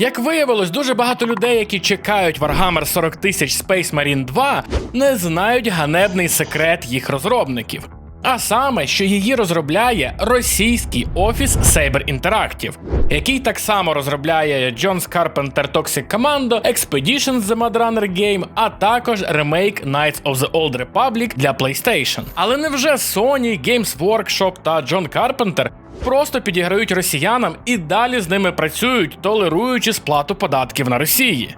Як виявилось, дуже багато людей, які чекають Warhammer 40 тисяч Space Marine 2, не знають ганебний секрет їх розробників. А саме, що її розробляє російський офіс Saber Interactive, який так само розробляє John's Carpenter Toxic Commando, Expeditions The Mad Runner Game, а також ремейк Knights of the Old Republic для PlayStation. Але невже Sony, Games Workshop та John Carpenter просто підіграють росіянам і далі з ними працюють, толеруючи сплату податків на Росії?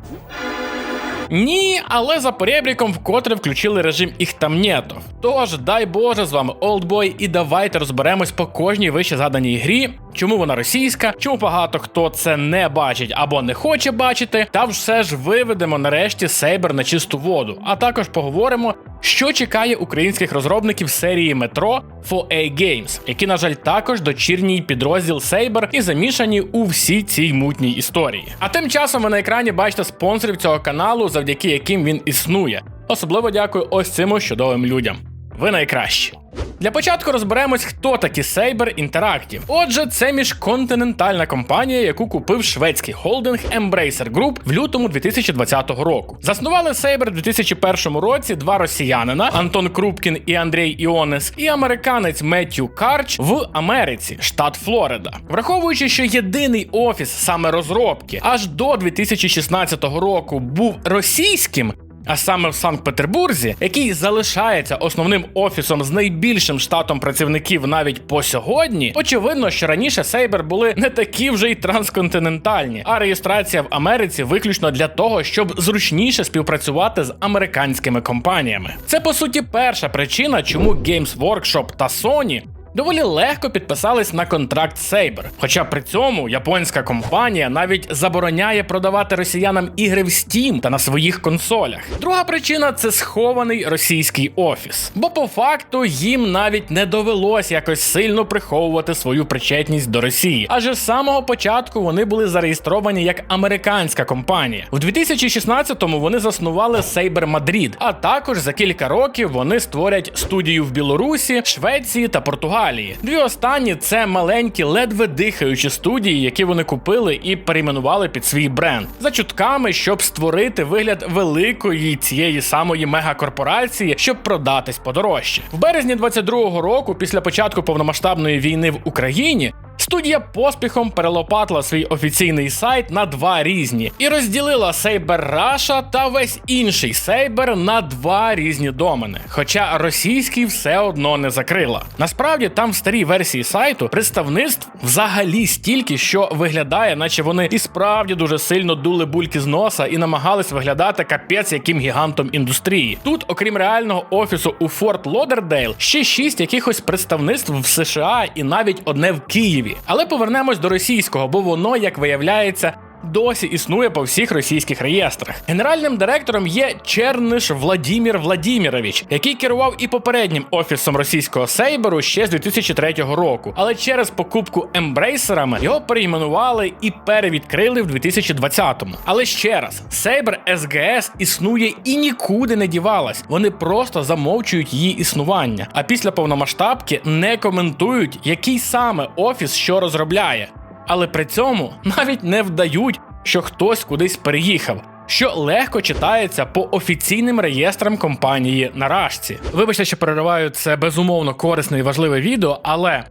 Ні, але за перебріком вкотре включили режим їх там нету. Тож, дай Боже, з вами Олдбой, і давайте розберемось по кожній вище заданій грі, чому вона російська, чому багато хто це не бачить або не хоче бачити, та все ж виведемо нарешті Сейбер на чисту воду. А також поговоримо, що чекає українських розробників серії Метро 4A Games, які, на жаль, також дочірній підрозділ Saber і замішані у всій цій мутній історії. А тим часом ви на екрані бачите спонсорів цього каналу, завдяки яким він існує. Особливо дякую ось цим чудовим людям. Ви найкращі. Для початку розберемось, хто такі Saber Interactive. Отже, це міжконтинентальна компанія, яку купив шведський холдинг Embracer Group в лютому 2020 року. Заснували Saber у 2001 році два росіянина Антон Крупкін і Андрій Іонес, і американець Меттю Карч в Америці, штат Флорида. Враховуючи, що єдиний офіс саме розробки аж до 2016 року був російським. А саме в Санкт-Петербурзі, який залишається основним офісом з найбільшим штатом працівників навіть по сьогодні, очевидно, що раніше Сейбер були не такі вже й трансконтинентальні, а реєстрація в Америці виключно для того, щоб зручніше співпрацювати з американськими компаніями. Це по суті перша причина, чому Games Workshop та Sony доволі легко підписались на контракт Saber. Хоча при цьому японська компанія навіть забороняє продавати росіянам ігри в Steam та на своїх консолях. Друга причина це схований російський офіс. Бо по факту їм навіть не довелось якось сильно приховувати свою причетність до Росії. Адже з самого початку вони були зареєстровані як американська компанія. У 2016-му вони заснували Saber Madrid, а також за кілька років вони створять студію в Білорусі, Швеції та Португалії. Дві останні це маленькі, ледве дихаючі студії, які вони купили і перейменували під свій бренд за чутками, щоб створити вигляд великої цієї самої мегакорпорації, щоб продатись подорожче. В березні 22-го року, після початку повномасштабної війни в Україні. Студія поспіхом перелопатила свій офіційний сайт на два різні і розділила Saber Russia та весь інший Saber на два різні домени. Хоча російський все одно не закрила. Насправді там в старій версії сайту представництв взагалі стільки, що виглядає, наче вони і справді дуже сильно дули бульки з носа і намагались виглядати капець яким гігантом індустрії. Тут, окрім реального офісу у Форт Лодердейл, ще шість якихось представництв в США і навіть одне в Києві. Але повернемось до російського, бо воно, як виявляється, досі існує по всіх російських реєстрах. Генеральним директором є Черниш Владімір Владімірович, який керував і попереднім офісом російського Сейберу ще з 2003 року. Але через покупку ембрейсерами його перейменували і перевідкрили в 2020-му. Але ще раз, Сейбер СГС існує і нікуди не дівалась. Вони просто замовчують її існування. А після повномасштабки не коментують, який саме офіс що розробляє але при цьому навіть не вдають, що хтось кудись переїхав. Що легко читається по офіційним реєстрам компанії на рашці. Вибачте, що перериваю це безумовно корисне і важливе відео, але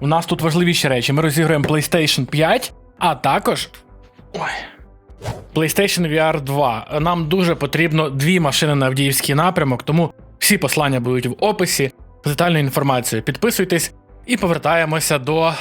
у нас тут важливіші речі. Ми розіграємо PlayStation 5, а також. Ой. PlayStation VR 2. Нам дуже потрібно дві машини на Авдіївський напрямок, тому всі послання будуть в описі з детальною інформацією. Підписуйтесь і повертаємося до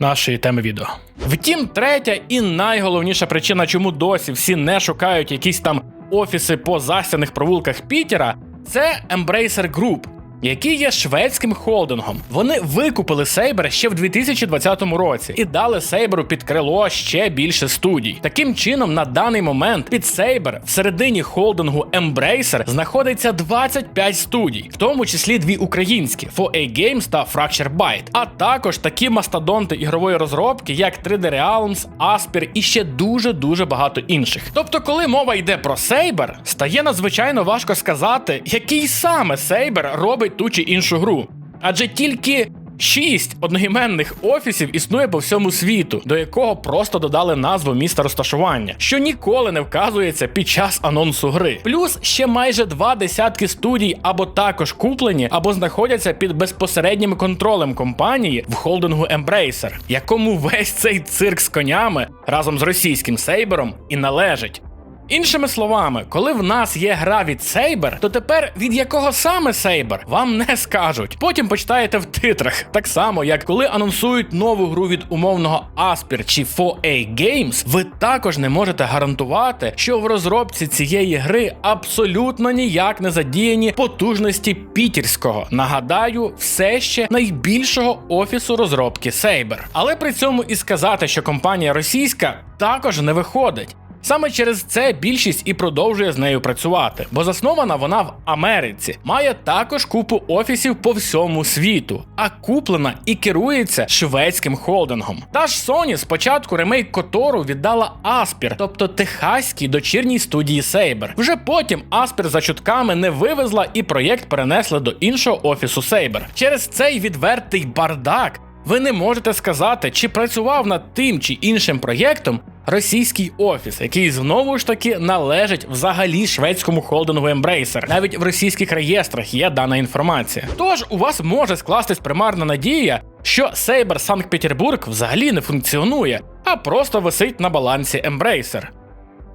нашої теми відео. Втім, третя і найголовніша причина, чому досі всі не шукають якісь там офіси по засяних провулках Пітера, це Embracer Group, які є шведським холдингом. Вони викупили Сейбер ще в 2020 році і дали Сейберу під крило ще більше студій. Таким чином, на даний момент під Сейбер всередині холдингу Embracer знаходиться 25 студій, в тому числі дві українські 4A Games та Fracture Byte, а також такі мастодонти ігрової розробки, як 3D Realms, Asper і ще дуже дуже багато інших. Тобто, коли мова йде про Сейбер, стає надзвичайно важко сказати, який саме Сейбер робить ту чи іншу гру. Адже тільки Шість одноіменних офісів існує по всьому світу, до якого просто додали назву міста розташування, що ніколи не вказується під час анонсу гри. Плюс ще майже два десятки студій або також куплені, або знаходяться під безпосереднім контролем компанії в холдингу Embracer, якому весь цей цирк з конями разом з російським сейбером і належить. Іншими словами, коли в нас є гра від Saber, то тепер від якого саме Saber вам не скажуть. Потім почитаєте в титрах. Так само, як коли анонсують нову гру від умовного Aspir чи 4A Games, ви також не можете гарантувати, що в розробці цієї гри абсолютно ніяк не задіяні потужності пітерського. Нагадаю, все ще найбільшого офісу розробки Saber. Але при цьому і сказати, що компанія російська також не виходить. Саме через це більшість і продовжує з нею працювати, бо заснована вона в Америці, має також купу офісів по всьому світу, а куплена і керується шведським холдингом. Та ж Sony спочатку ремейк Котору віддала Aspir, тобто техаській дочірній студії Saber. Вже потім Aspir за чутками не вивезла і проєкт перенесли до іншого офісу Saber. Через цей відвертий бардак. Ви не можете сказати, чи працював над тим чи іншим проєктом російський офіс, який знову ж таки належить взагалі шведському холдингу Embracer. Навіть в російських реєстрах є дана інформація. Тож у вас може скластись примарна надія, що Сейбер Санкт-Петербург взагалі не функціонує, а просто висить на балансі Embracer.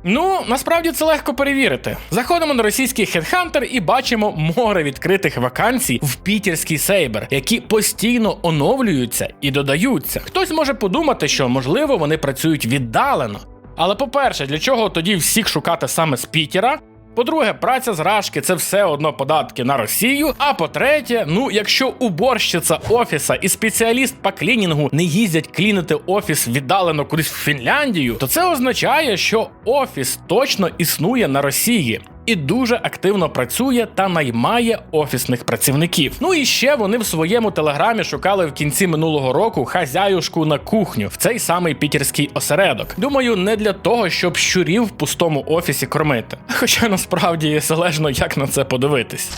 Ну, насправді це легко перевірити. Заходимо на російський Headhunter і бачимо море відкритих вакансій в пітерський Сейбер, які постійно оновлюються і додаються. Хтось може подумати, що можливо вони працюють віддалено. Але по-перше, для чого тоді всіх шукати саме з Пітера? По-друге, праця з Рашки це все одно податки на Росію. А по-третє, ну якщо уборщиця офіса і спеціаліст по клінінгу не їздять клінити офіс віддалено кудись в Фінляндію, то це означає, що офіс точно існує на Росії. І дуже активно працює та наймає офісних працівників. Ну і ще вони в своєму телеграмі шукали в кінці минулого року хазяюшку на кухню в цей самий пітерський осередок. Думаю, не для того, щоб щурів в пустому офісі кормити. Хоча насправді залежно як на це подивитись.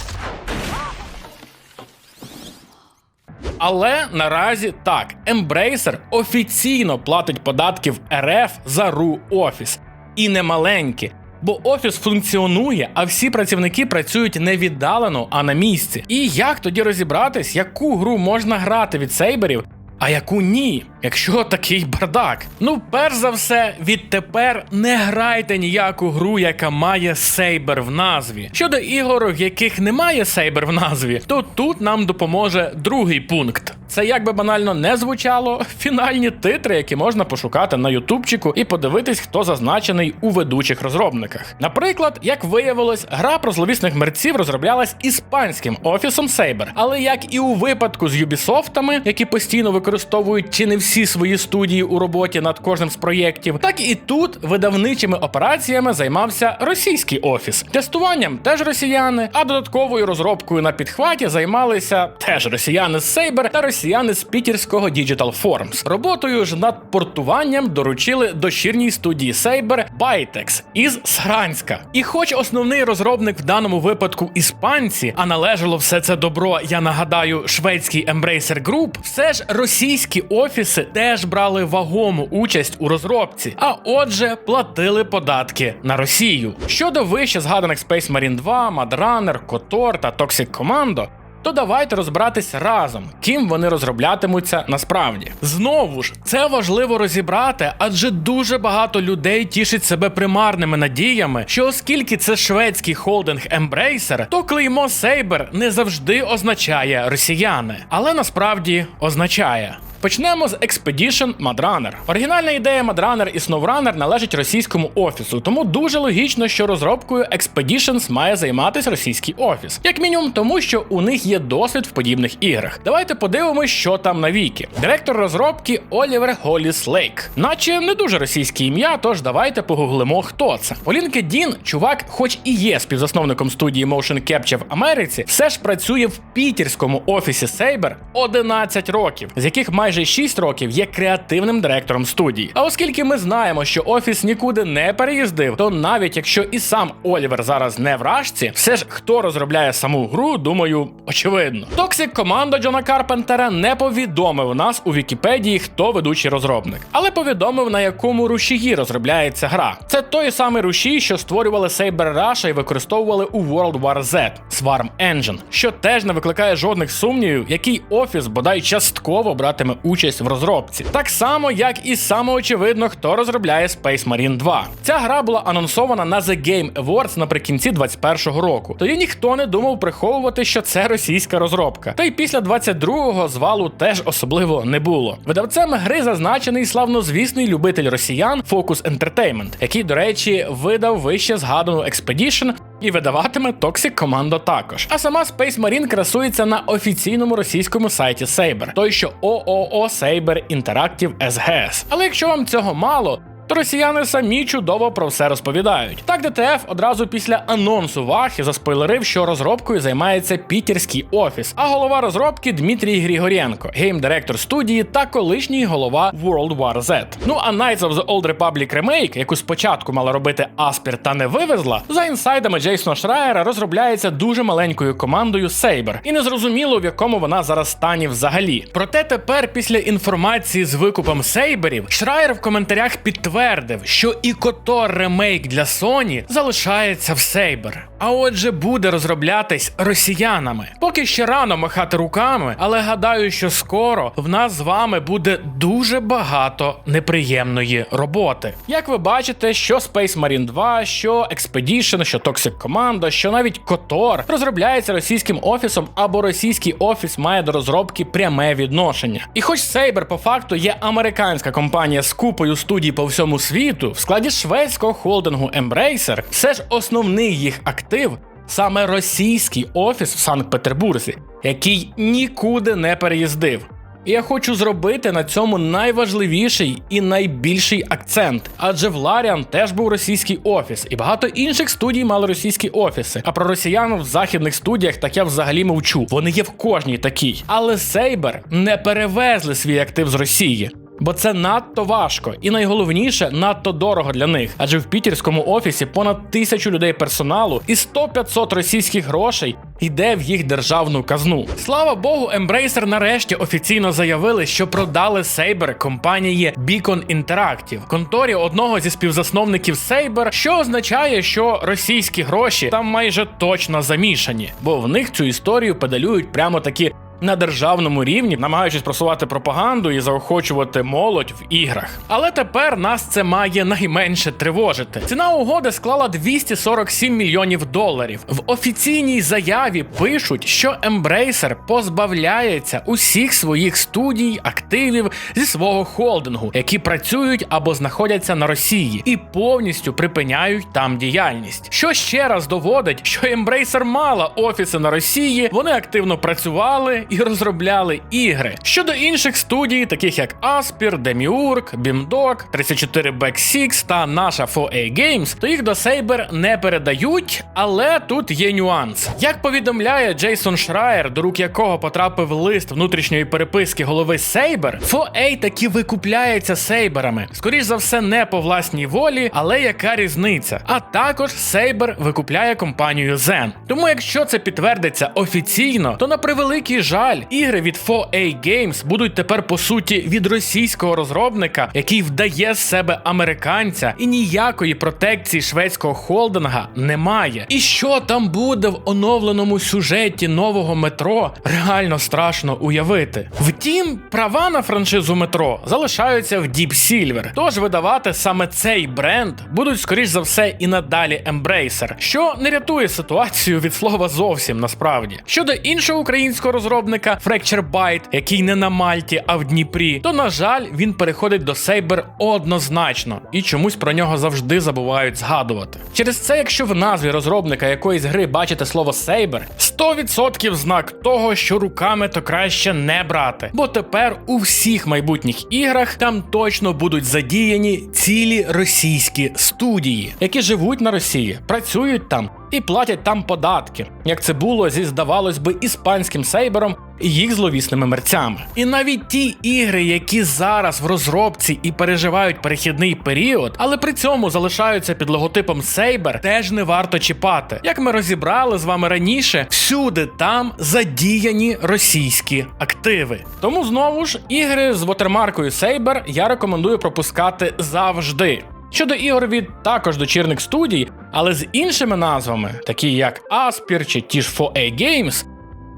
Але наразі так, Embracer офіційно платить податки в РФ за РУ офіс. І не маленькі. Бо офіс функціонує, а всі працівники працюють не віддалено, а на місці. І як тоді розібратись, яку гру можна грати від сейберів, а яку ні, якщо такий бардак? Ну, перш за все, відтепер не грайте ніяку гру, яка має сейбер в назві. Щодо ігор, в яких немає сейбер в назві, то тут нам допоможе другий пункт. Це як би банально не звучало, фінальні титри, які можна пошукати на ютубчику і подивитись, хто зазначений у ведучих розробниках. Наприклад, як виявилось, гра про зловісних мерців розроблялась іспанським офісом Saber. Але як і у випадку з Юбісофтами, які постійно використовують чи не всі свої студії у роботі над кожним з проєктів, так і тут видавничими операціями займався російський офіс. Тестуванням теж росіяни, а додатковою розробкою на підхваті займалися теж росіяни з Saber та росіяни з пітерського Digital Forms. Роботою ж над портуванням доручили дочірній студії Saber Bytex із Саранська. І хоч основний розробник в даному випадку іспанці, а належало все це добро, я нагадаю, шведський Embracer Group, все ж російські офіси теж брали вагому участь у розробці, а отже, платили податки на Росію. Щодо вище згаданих Space Marine 2, Mad KOTOR та Toxic Commando, то давайте розбиратись разом, ким вони розроблятимуться насправді. Знову ж, це важливо розібрати, адже дуже багато людей тішить себе примарними надіями, що оскільки це шведський холдинг Embracer, то клеймо Saber не завжди означає росіяни, але насправді означає. Почнемо з Expedition Madrunner. Оригінальна ідея Madrunner і SnowRunner належить російському офісу, тому дуже логічно, що розробкою Expeditions має займатися російський офіс. Як мінімум, тому що у них є досвід в подібних іграх. Давайте подивимось, що там на віки. Директор розробки Олівер Голіс Лейк. Наче не дуже російське ім'я, тож давайте погуглимо, хто це. У LinkedIn чувак, хоч і є співзасновником студії Motion Capture в Америці, все ж працює в пітерському офісі Saber 11 років, з яких має майже 6 років є креативним директором студії. А оскільки ми знаємо, що офіс нікуди не переїздив, то навіть якщо і сам Олівер зараз не в рашці, все ж хто розробляє саму гру, думаю, очевидно. Токсик команда Джона Карпентера не повідомив нас у Вікіпедії, хто ведучий розробник, але повідомив на якому рушії розробляється гра. Це той самий рушій, що створювали Saber Rush і використовували у World War Z Swarm Engine, що теж не викликає жодних сумнівів, який офіс бодай частково братиме участь в розробці. Так само, як і самоочевидно, хто розробляє Space Marine 2. Ця гра була анонсована на The Game Awards наприкінці 2021 року. Тоді ніхто не думав приховувати, що це російська розробка. Та й після 22-го звалу теж особливо не було. Видавцем гри зазначений славнозвісний любитель росіян Focus Entertainment, який, до речі, видав вище згадану Expedition і видаватиме Toxic Commando також. А сама Space Marine красується на офіційному російському сайті Saber, той що ООО Saber Interactive SGS. Але якщо вам цього мало, то росіяни самі чудово про все розповідають. Так ДТФ одразу після анонсу Вахи заспойлерив, що розробкою займається пітерський офіс, а голова розробки Дмитрій Григорєнко, гейм-директор студії та колишній голова World War Z. Ну а Knights of the Old Republic Remake, яку спочатку мала робити Аспір та не вивезла, за інсайдами Джейсона Шраєра розробляється дуже маленькою командою Saber. І незрозуміло в якому вона зараз стані взагалі. Проте тепер, після інформації з викупом Сейберів, Шраєр в коментарях підтвердив, що і Котор ремейк для Sony залишається в Saber. А отже, буде розроблятись росіянами. Поки ще рано махати руками, але гадаю, що скоро в нас з вами буде дуже багато неприємної роботи. Як ви бачите, що Space Marine 2, що Expedition, що Toxic Commando, що навіть Котор розробляється російським офісом, або російський офіс має до розробки пряме відношення. І хоч Saber по факту є американська компанія з купою студій по всьому світу, в складі шведського холдингу Embracer, все ж основний їх актив. Саме російський офіс в Санкт-Петербурзі, який нікуди не переїздив. І я хочу зробити на цьому найважливіший і найбільший акцент. Адже в Ларіан теж був російський офіс, і багато інших студій мали російські офіси. А про росіян в західних студіях так я взагалі мовчу. Вони є в кожній такій. Але Сейбер не перевезли свій актив з Росії. Бо це надто важко і найголовніше надто дорого для них. Адже в пітерському офісі понад тисячу людей персоналу і 100-500 російських грошей йде в їх державну казну. Слава Богу, Embracer нарешті офіційно заявили, що продали Saber компанії Beacon Interactive, конторі одного зі співзасновників Saber, що означає, що російські гроші там майже точно замішані, бо в них цю історію педалюють прямо такі на державному рівні, намагаючись просувати пропаганду і заохочувати молодь в іграх. Але тепер нас це має найменше тривожити. Ціна угоди склала 247 мільйонів доларів. В офіційній заяві пишуть, що Embracer позбавляється усіх своїх студій, активів зі свого холдингу, які працюють або знаходяться на Росії, і повністю припиняють там діяльність. Що ще раз доводить, що Embracer мала офіси на Росії, вони активно працювали і розробляли ігри. Щодо інших студій, таких як Aspir, Demiurg, Beamdog, 34 Back 6 та наша 4A Games, то їх до Saber не передають, але тут є нюанс. Як повідомляє Джейсон Шраєр, до рук якого потрапив лист внутрішньої переписки голови Saber, 4A таки викупляється Сейберами. Скоріш за все, не по власній волі, але яка різниця? А також Saber викупляє компанію Zen. Тому, якщо це підтвердиться офіційно, то на превеликий жаль, ігри від 4A Games будуть тепер по суті від російського розробника, який вдає з себе американця, і ніякої протекції шведського холдинга немає. І що там буде в оновленому сюжеті нового метро, реально страшно уявити. Втім, права на франшизу метро залишаються в Deep Silver, тож видавати саме цей бренд будуть скоріш за все і надалі Embracer, що не рятує ситуацію від слова зовсім насправді. Щодо іншого українського розробника Fracture Byte, який не на Мальті, а в Дніпрі, то на жаль він переходить до Saber однозначно і чомусь про нього завжди забувають згадувати. Через це, якщо в назві розробника якоїсь гри бачите слово Saber, 100% знак того, що руками то краще не брати. Бо тепер у всіх майбутніх іграх там точно будуть задіяні цілі російські студії, які живуть на Росії, працюють там і платять там податки, як це було зі здавалось би іспанським сейбером і їх зловісними мерцями. І навіть ті ігри, які зараз в розробці і переживають перехідний період, але при цьому залишаються під логотипом Saber, теж не варто чіпати. Як ми розібрали з вами раніше, всюди там задіяні російські активи. Тому знову ж ігри з вотермаркою Saber я рекомендую пропускати завжди. Щодо ігор від також дочірних студій, але з іншими назвами, такі як Aspir чи ті ж 4A Games,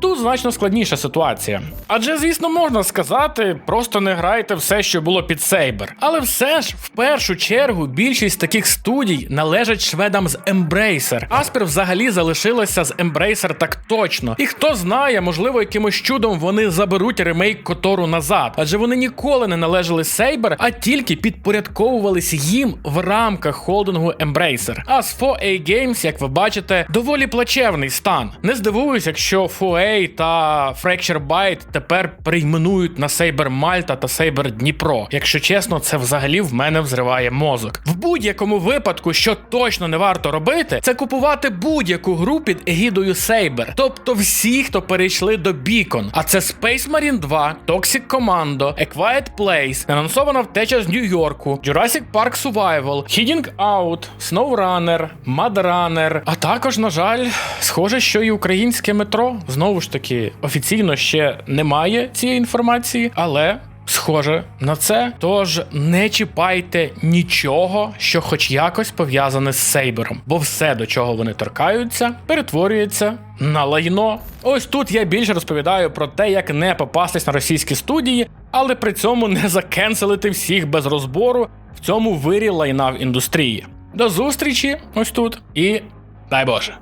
Тут значно складніша ситуація. Адже, звісно, можна сказати, просто не грайте все, що було під Saber. Але все ж, в першу чергу, більшість таких студій належать шведам з Embracer. Аспер взагалі залишилася з Embracer так точно. І хто знає, можливо, якимось чудом вони заберуть ремейк Котору назад, адже вони ніколи не належали Saber, а тільки підпорядковувалися їм в рамках холдингу Embracer. А з 4A Games, як ви бачите, доволі плачевний стан. Не здивуюсь, якщо 4A та Fracture Byte тепер перейменують на Saber Malta та Saber Дніпро. Якщо чесно, це взагалі в мене взриває мозок. В будь-якому випадку, що точно не варто робити, це купувати будь-яку гру під егідою Saber. Тобто всі, хто перейшли до Beacon. А це Space Marine 2, Toxic Commando, A Quiet Place, анонсована втеча з Нью-Йорку, Jurassic Park Survival, Hiding Out, SnowRunner, Mudrunner, а також, на жаль, схоже, що і українське метро. Знову ж таки, офіційно ще немає цієї інформації, але. Схоже на це, тож не чіпайте нічого, що хоч якось пов'язане з Сейбером, бо все, до чого вони торкаються, перетворюється на лайно. Ось тут я більше розповідаю про те, як не попастись на російські студії, але при цьому не закенселити всіх без розбору в цьому вирі лайна в індустрії. До зустрічі ось тут і дай Боже.